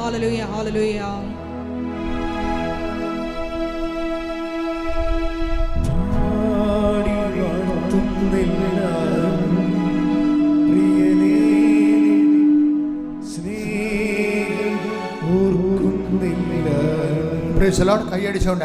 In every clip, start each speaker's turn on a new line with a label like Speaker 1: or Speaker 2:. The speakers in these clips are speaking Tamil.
Speaker 1: ஹாலலூயா ஹாலலூயா
Speaker 2: கையடிச்சோண்ட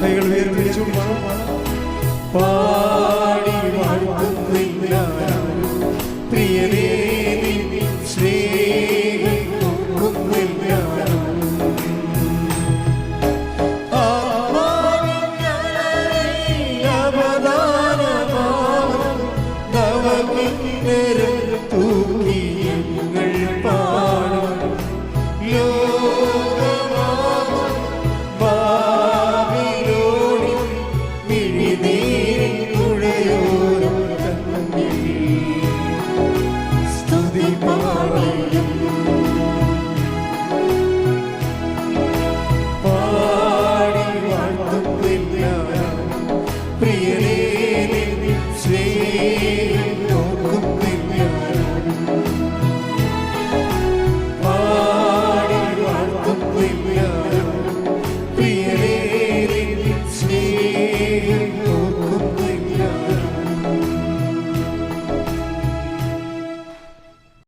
Speaker 3: കൈകൾ ഉയർപ്പിടിച്ചു പാ